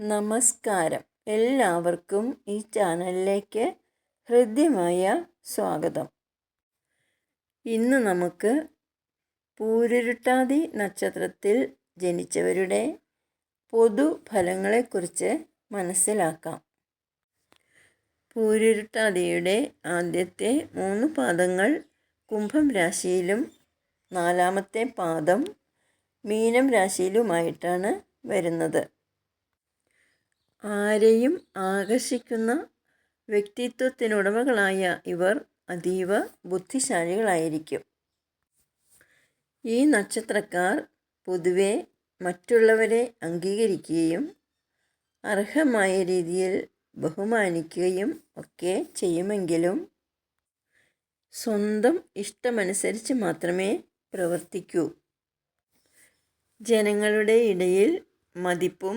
നമസ്കാരം. എല്ലാവർക്കും ഈ ചാനലിലേക്ക് ഹൃദ്യമായ സ്വാഗതം. ഇന്ന് നമുക്ക് പൂരുരുട്ടാതി നക്ഷത്രത്തിൽ ജനിച്ചവരുടെ പൊതു ഫലങ്ങളെക്കുറിച്ച് മനസ്സിലാക്കാം. പൂരുരുട്ടാതിയുടെ ആദ്യത്തെ മൂന്ന് പാദങ്ങൾ കുംഭം രാശിയിലും നാലാമത്തെ പാദം മീനം രാശിയിലുമായിട്ടാണ് വരുന്നത്. ആരെയും ആകർഷിക്കുന്ന വ്യക്തിത്വത്തിനുടമകളായ ഇവർ അതീവ ബുദ്ധിശാലികളായിരിക്കും. ഈ നക്ഷത്രക്കാർ പൊതുവെ മറ്റുള്ളവരെ അംഗീകരിക്കുകയും അർഹമായ രീതിയിൽ ബഹുമാനിക്കുകയും ഒക്കെ ചെയ്യുമെങ്കിലും സ്വന്തം ഇഷ്ടമനുസരിച്ച് മാത്രമേ പ്രവർത്തിക്കൂ. ജനങ്ങളുടെ ഇടയിൽ മതിപ്പും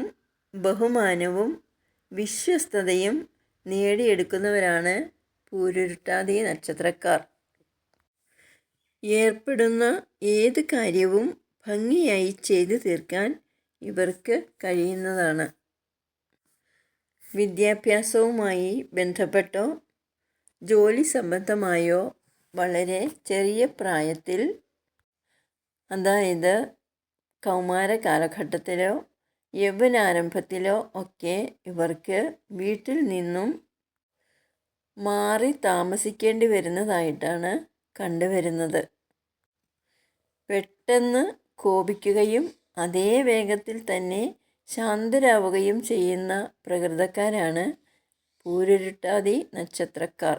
ബഹുമാനവും വിശ്വസ്തതയും നേടിയെടുക്കുന്നവരാണ് പൂരുരുട്ടാതി നക്ഷത്രക്കാർ. ഏർപ്പെടുന്ന ഏത് കാര്യവും ഭംഗിയായി ചെയ്തു തീർക്കാൻ ഇവർക്ക് കഴിയുന്നതാണ്. വിദ്യാഭ്യാസവുമായി ബന്ധപ്പെട്ടോ ജോലി സംബന്ധമായോ വളരെ ചെറിയ പ്രായത്തിൽ അതായത് കൗമാര കാലഘട്ടത്തിലോ യൗവനാരംഭത്തിലോ ഒക്കെ ഇവർക്ക് വീട്ടിൽ നിന്നും മാറി താമസിക്കേണ്ടി വരുന്നതായിട്ടാണ് കണ്ടുവരുന്നത്. പെട്ടെന്ന് കോപിക്കുകയും അതേ വേഗത്തിൽ തന്നെ ശാന്തരാവുകയും ചെയ്യുന്ന പ്രകൃതക്കാരാണ് പൂരുരുട്ടാതി നക്ഷത്രക്കാർ.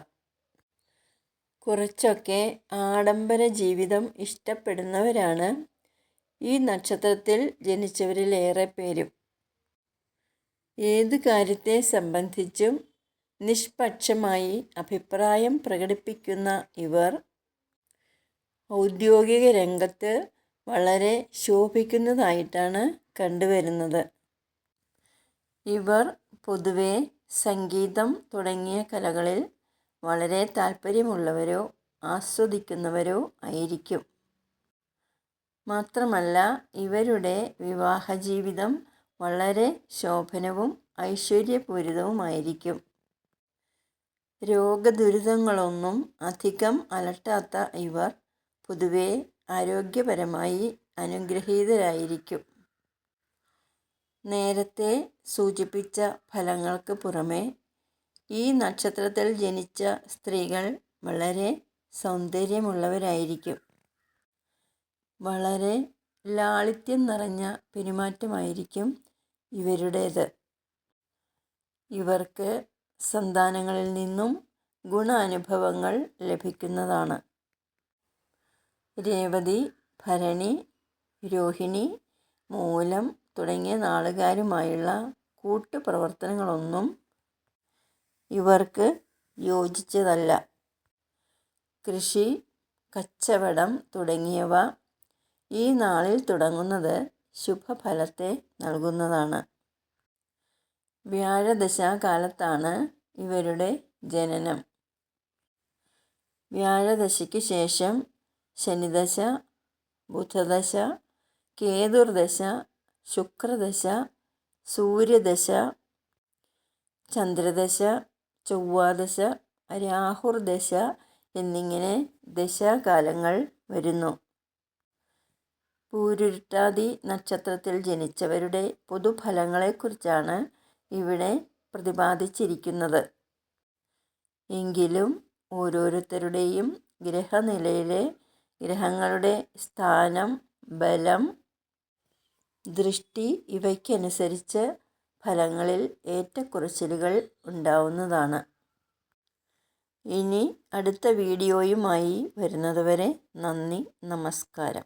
കുറച്ചൊക്കെ ആഡംബര ജീവിതം ഇഷ്ടപ്പെടുന്നവരാണ് ഈ നക്ഷത്രത്തിൽ ജനിച്ചവരിൽ ഏറെ പേരും. ഏത് കാര്യത്തെ സംബന്ധിച്ചും നിഷ്പക്ഷമായി അഭിപ്രായം പ്രകടിപ്പിക്കുന്ന ഇവർ ഔദ്യോഗിക രംഗത്ത് വളരെ ശോഭിക്കുന്നതായിട്ടാണ് കണ്ടുവരുന്നത്. ഇവർ പൊതുവെ സംഗീതം തുടങ്ങിയ കലകളിൽ വളരെ താല്പര്യമുള്ളവരോ ആസ്വദിക്കുന്നവരോ ആയിരിക്കും. മാത്രമല്ല ഇവരുടെ വിവാഹ ജീവിതം വളരെ ശോഭനവും ഐശ്വര്യപൂരിതവുമായിരിക്കും. രോഗദുരിതങ്ങളൊന്നും അധികം അലട്ടാത്ത ഇവർ പൊതുവെ ആരോഗ്യപരമായി അനുഗ്രഹീതരായിരിക്കും. നേരത്തെ സൂചിപ്പിച്ച ഫലങ്ങൾക്ക് പുറമെ ഈ നക്ഷത്രത്തിൽ ജനിച്ച സ്ത്രീകൾ വളരെ സൗന്ദര്യമുള്ളവരായിരിക്കും. വളരെ ലാളിത്യം നിറഞ്ഞ പെരുമാറ്റമായിരിക്കും ഇവരുടേത്. ഇവർക്ക് സന്താനങ്ങളിൽ നിന്നും ഗുണാനുഭവങ്ങൾ ലഭിക്കുന്നതാണ്. രേവതി ഭരണി രോഹിണി മൂലം തുടങ്ങിയ നാളുകാരുമായുള്ള കൂട്ടുപ്രവർത്തനങ്ങളൊന്നും ഇവർക്ക് യോജിച്ചതല്ല. കൃഷി കച്ചവടം തുടങ്ങിയവ ഈ നാളിൽ തുടങ്ങുന്നത് ശുഭഫലത്തെ നൽകുന്നതാണ്. വ്യാഴദശാകാലത്താണ് ഇവരുടെ ജനനം. വ്യാഴദശയ്ക്ക് ശേഷം ശനിദശ ബുധദശ കേതുർദശ ശുക്രദശ സൂര്യദശ ചന്ദ്രദശ ചൊവ്വാദശ രാഹുർദശ എന്നിങ്ങനെ ദശാകാലങ്ങൾ വരുന്നു. പൂരുരുട്ടാതി നക്ഷത്രത്തിൽ ജനിച്ചവരുടെ പൊതുഫലങ്ങളെക്കുറിച്ചാണ് ഇവിടെ പ്രതിപാദിച്ചിരിക്കുന്നത്. എങ്കിലും ഓരോരുത്തരുടെയും ഗ്രഹനിലയിലെ ഗ്രഹങ്ങളുടെ സ്ഥാനം ബലം ദൃഷ്ടി ഇവയ്ക്കനുസരിച്ച് ഫലങ്ങളിൽ ഏറ്റക്കുറച്ചിലുകൾ ഉണ്ടാവുന്നതാണ്. ഇനി അടുത്ത വീഡിയോയുമായി വരുന്നതുവരെ നന്ദി നമസ്കാരം.